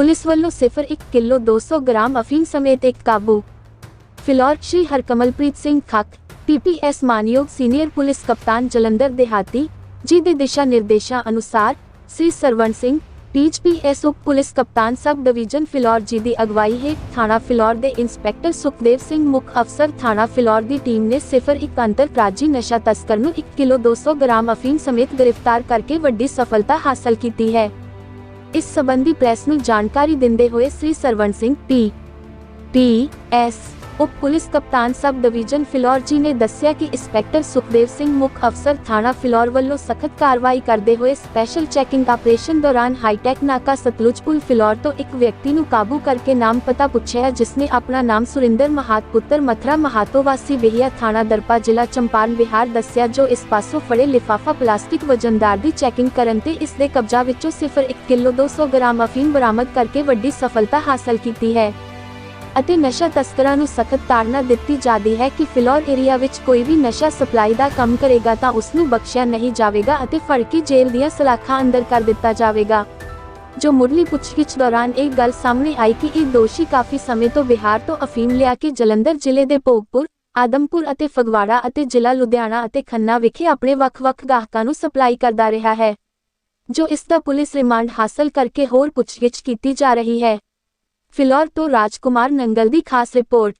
Police ਵੱਲੋਂ 0.1 kilo 200 gram ਅਫੀਮ ਸਮੇਤ ਇੱਕ ਕਾਬੂ ਫਿਲੌਰ ਸ਼੍ਰੀ ਹਰਕਮਲਪ੍ਰੀਤ ਸਿੰਘ ਖੱਕ ਪੀਪੀਐਸ ਮਾਨਯੋਗ ਸੀਨੀਅਰ ਪੁਲਿਸ ਕਪਤਾਨ ਜਲੰਧਰ ਦਿਹਾਤੀ ਜੀ ਦੇ ਦਿਸ਼ਾ ਨਿਰਦੇਸ਼ਾਂ ਅਨੁਸਾਰ ਸ੍ਰੀ ਸਰਵਣ ਸਿੰਘ ਪੀਐਚਪੀਐਸ ਉਪ ਪੁਲਿਸ ਕਪਤਾਨ ਸਬ ਡਿਵੀਜ਼ਨ ਫਿਲੌਰ ਜੀ ਦੀ ਅਗਵਾਈ ਹੇਠ ਥਾਣਾ ਫਿਲੌਰ ਦੇ ਇੰਸਪੈਕਟਰ ਸੁਖਦੇਵ ਸਿੰਘ ਮੁੱਖ ਅਫਸਰ ਥਾਣਾ ਫਿਲੌਰ ਦੀ ਟੀਮ ਨੇ 01 ਅੰਤਰਰਾਜੀ ਨਸ਼ਾ ਤਸਕਰ ਨੂੰ 1 ਕਿਲੋ 200 ਗ੍ਰਾਮ ਅਫੀਮ ਸਮੇਤ ਗ੍ਰਿਫਤਾਰ ਕਰਕੇ ਵੱਡੀ ਸਫਲਤਾ ਹਾਸਲ ਕੀਤੀ ਹੈ ਇਸ ਸਬੰਧੀ ਪ੍ਰੈਸ ਨੂੰ ਜਾਣਕਾਰੀ ਦਿੰਦੇ ਹੋਏ Shri Sarwan Singh P P S ਉਪ ਪੁਲਿਸ ਕਪਤਾਨ ਸਬ ਡਿਵੀਜ਼ਨ ਫਿਲੌਰ ਜੀ ਨੇ ਦੱਸਿਆ ਕਿ ਇੰਸਪੈਕਟਰ ਸੁਖਦੇਵ ਸਿੰਘ ਮੁੱਖ ਅਫਸਰ ਥਾਣਾ ਫਿਲੌਰ ਵੱਲੋਂ ਸਖਤ ਕਾਰਵਾਈ ਕਰਦੇ ਹੋਏ ਸਪੈਸ਼ਲ ਚੈਕਿੰਗ ਆਪਰੇਸ਼ਨ ਦੌਰਾਨ ਹਾਈਟੈਕ ਨਾਕਾ ਸਤਲੁਜ ਪੁਲ ਫਿਲੌਰ ਤੋਂ ਇੱਕ ਵਿਅਕਤੀ ਨੂੰ ਕਾਬੂ ਕਰਕੇ ਨਾਮ ਪਤਾ ਪੁੱਛਿਆ ਜਿਸ ਨੇ ਆਪਣਾ ਨਾਮ ਸੁਰਿੰਦਰ ਮਹਾਤ ਪੁੱਤਰ ਮਥਰਾ ਮਹਾਤੋ ਵਾਸੀ ਬਿਹਿਆ ਥਾਣਾ ਦਰਪਾ ਜ਼ਿਲ੍ਹਾ ਚੰਪਾਰਨ ਬਿਹਾਰ ਦੱਸਿਆ ਜੋ ਇਸ ਪਾਸੋਂ ਫੜੇ ਲਿਫਾਫਾ ਪਲਾਸਟਿਕ ਵਜਨਦਾਰ ਦੀ ਚੈਕਿੰਗ ਕਰਨ ਤੇ ਇਸ ਦੇ ਕਬਜ਼ਾ ਵਿੱਚੋਂ 0.1 ਕਿਲੋ 200 ਗ੍ਰਾਮ ਅਫੀਮ ਬਰਾਮਦ ਕਰਕੇ ਵੱਡੀ ਸਫਲਤਾ ਹਾਸਲ ਕੀਤੀ ਹੈ। ਅਤੇ ਨਸ਼ਾ ਤਸਕਰਾਂ ਨੂੰ ਸਖਤ ਤਾੜਨਾ ਦਿੱਤੀ ਜਾਂਦੀ ਹੈ ਕਿ ਫਿਲੌਰ ਏਰੀਆ ਵਿੱਚ ਕੋਈ ਵੀ ਨਸ਼ਾ ਸਪਲਾਈ ਦਾ ਕੰਮ ਕਰੇਗਾ ਤਾਂ ਉਸ ਨੂੰ ਬਖਸ਼ਿਆ ਨਹੀਂ ਜਾਵੇਗਾ ਅਤੇ ਫੜ ਕੇ ਜੇਲ੍ਹ ਦੀਆਂ ਸਲਾਖਾਂ ਅੰਦਰ ਕਰ ਦਿੱਤਾ ਜਾਵੇਗਾ। ਜੋ ਮੁੱਢਲੀ ਪੁੱਛਗਿੱਛ ਦੌਰਾਨ ਇਹ ਗੱਲ ਸਾਹਮਣੇ ਆਈ ਕਿ ਇਹ ਦੋਸ਼ੀ ਕਾਫੀ ਸਮੇਂ ਤੋਂ ਬਿਹਾਰ ਤੋਂ ਅਫੀਮ ਲਿਆ ਕੇ ਜਲੰਧਰ ਜ਼ਿਲ੍ਹੇ ਦੇ ਭੋਗਪੁਰ, ਆਦਮਪੁਰ ਅਤੇ ਫਗਵਾੜਾ ਅਤੇ ਜ਼ਿਲ੍ਹਾ ਲੁਧਿਆਣਾ ਅਤੇ ਖੰਨਾ ਵਿਖੇ ਆਪਣੇ ਵੱਖ-ਵੱਖ ਗਾਹਕਾਂ ਨੂੰ ਸਪਲਾਈ ਕਰਦਾ ਰਿਹਾ ਹੈ, ਜੋ ਇਸ ਦਾ ਪੁਲਿਸ ਰਿਮਾਂਡ ਹਾਸਲ ਕਰਕੇ ਹੋਰ ਪੁੱਛਗਿੱਛ ਕੀਤੀ ਜਾ ਰਹੀ ਹੈ। ਫਿਲੌਰ ਤੋਂ ਰਾਜਕੁਮਾਰ ਨੰਗਲ ਦੀ ਖਾਸ ਰਿਪੋਰਟ।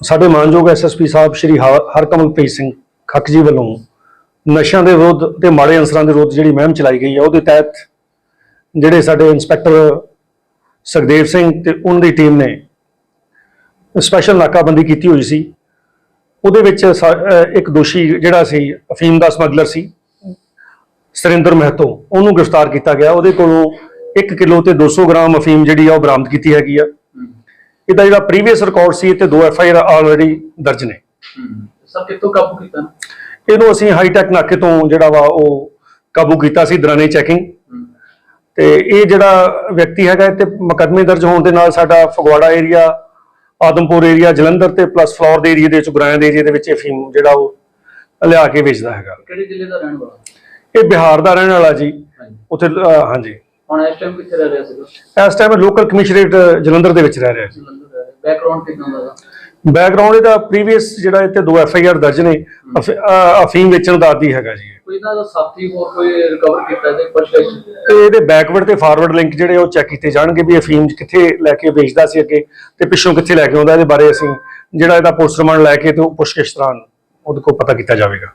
ਸਾਡੇ ਮਾਨਯੋਗ ਐਸਐਸਪੀ ਸਾਹਿਬ ਸ਼੍ਰੀ ਹ- ਹਰਕਮਲਪ੍ਰੀਤ ਸਿੰਘ ਖੱਕ ਜੀ ਵੱਲੋਂ ਨਸ਼ਿਆਂ ਦੇ ਵਿਰੁੱਧ ਤੇ ਮਾੜੇ ਅਨਸਰਾਂ ਦੇ ਵਿਰੁੱਧ ਜਿਹੜੀ ਮੁਹਿੰਮ ਚਲਾਈ ਗਈ ਹੈ, ਉਹਦੇ ਤਹਿਤ ਜਿਹੜੇ ਸਾਡੇ ਇੰਸਪੈਕਟਰ ਸੁਖਦੇਵ ਸਿੰਘ ਤੇ ਉਹਨਾਂ ਦੀ ਟੀਮ ਨੇ ਸਪੈਸ਼ਲ ਨਾਕਾਬੰਦੀ ਕੀਤੀ ਹੋਈ ਸੀ। ਉਹਦੇ ਵਿੱਚ ਸਾ- ਇੱਕ ਦੋਸ਼ੀ ਜਿਹੜਾ ਸੀ, ਅਫੀਮ ਦਾ ਸਮਗਲਰ ਸੀ, ਸਰਿੰਦਰ ਮਹਿਤੋ, ਉਹਨੂੰ ਗ੍ਰਿਫਤਾਰ ਕੀਤਾ ਗਿਆ। ਉਹਦੇ ਕੋਲੋਂ 1 ਕਿਲੋ ਤੇ 200 ਗ੍ਰਾਮ ਅਫੀਮ ਜਿਹੜੀ ਆ, ਉਹ ਬਰਾਮਦ ਕੀਤੀ ਹੈਗੀ ਆ। ਇਹਦਾ ਜਿਹੜਾ ਪ੍ਰੀਵੀਅਸ ਰਿਕਾਰਡ ਸੀ ਤੇ ਦੋ ਐਫ ਆਈ ਆਰ ਆਲਰੇਡੀ ਦਰਜ ਨੇ। ਸਰ ਕਿੱਥੋਂ ਕਾਬੂ ਕੀਤਾ? ਇਹਨੂੰ ਅਸੀਂ ਹਾਈਟੈਕ ਨਾਕੇ ਤੋਂ ਜਿਹੜਾ ਵਾ ਉਹ ਕਾਬੂ ਕੀਤਾ ਸੀ ਦਰਾਨੇ ਚੈਕਿੰਗ ਤੇ ਇਹ ਜਿਹੜਾ ਵਿਅਕਤੀ ਹੈਗਾ ਤੇ ਮੁਕੱਦਮੇ ਦਰਜ ਹੋਣ ਦੇ ਨਾਲ ਸਾਡਾ ਫਗਵਾੜਾ ਏਰੀਆ ਆਦਮਪੁਰ ਏਰੀਆ ਜਲੰਧਰ ਤੇ ਪਲੱਸ ਫਲੋਰ ਦੇ ਏਰੀਆ ਦੇ ਵਿੱਚ ਗੁਰਾਇਆਂ ਦੇ ਏਰੀਆ ਦੇ ਵਿੱਚ ਇਹ ਫੀਮ ਜਿਹੜਾ ਉਹ ਲਿਆ ਕੇ ਵੇਚਦਾ ਹੈਗਾ। ਕਿਹੜੇ ਜ਼ਿਲ੍ਹੇ ਦਾ ਰਹਿਣ ਵਾਲਾ? ਇਹ ਬਿਹਾਰ ਦਾ ਰਹਿਣ ਵਾਲਾ ਜੀ। ਉੱਥੇ ਹਾਂਜੀ। ਹੁਣ ਇਸ ਟਾਈਮ ਕਿੱਥੇ ਰਹਿ ਰਿਹਾ ਸੀਗਾ? ਇਸ ਟਾਈਮ ਲੋਕਲ ਕਮਿਸ਼ਨਰੇਟ ਜਲੰਧਰ ਦੇ ਵਿੱਚ ਰਹਿ ਰਿਹਾ ਰਿਹਾ ਬੈਕਗ੍ਰਾਉਂਡ ਕਿੰਨਾ ਦਾ ਬੈਕਗ੍ਰਾਉਂਡ ਇਹਦਾ ਪ੍ਰੀਵੀਅਸ ਜਿਹੜਾ ਇੱਥੇ ਦੋ ਐਫ ਆਈ ਆਰ ਦਰਜ ਨੇ ਅਫੀਮ ਵੇਚਣ ਦਾ ਆਦੀ ਹੈਗਾ ਜੀ ਕੋਈ ਇਹਨਾਂ ਦਾ ਸਾਥੀ ਹੋਰ ਕੋਈ ਰਿਕਵਰ ਕੀਤਾ ਤੇ ਤੇ ਇਹਦੇ ਬੈਕਵਰਡ ਤੇ ਫਾਰਵਰਡ ਲਿੰਕ ਜਿਹੜੇ ਉਹ ਚੈੱਕ ਕੀਤੇ ਜਾਣਗੇ ਵੀ ਅਫੀਮ ਕਿੱਥੇ ਲੈ ਕੇ ਵੇਚਦਾ ਸੀ ਅੱਗੇ ਤੇ ਪਿੱਛੋਂ ਕਿੱਥੇ ਲੈ ਕੇ ਆਉਂਦਾ ਇਹਦੇ ਬਾਰੇ ਅਸੀਂ ਜਿਹੜਾ ਇਹਦਾ ਰਿਮਾਂਡ ਲੈ ਕੇ ਤੇ ਉਹ ਪੁੱਛਗਿੱਛ ਦੌਰਾਨ ਉਹਦੇ ਕੋਲ ਪਤਾ ਕੀਤਾ ਜਾਵੇਗਾ।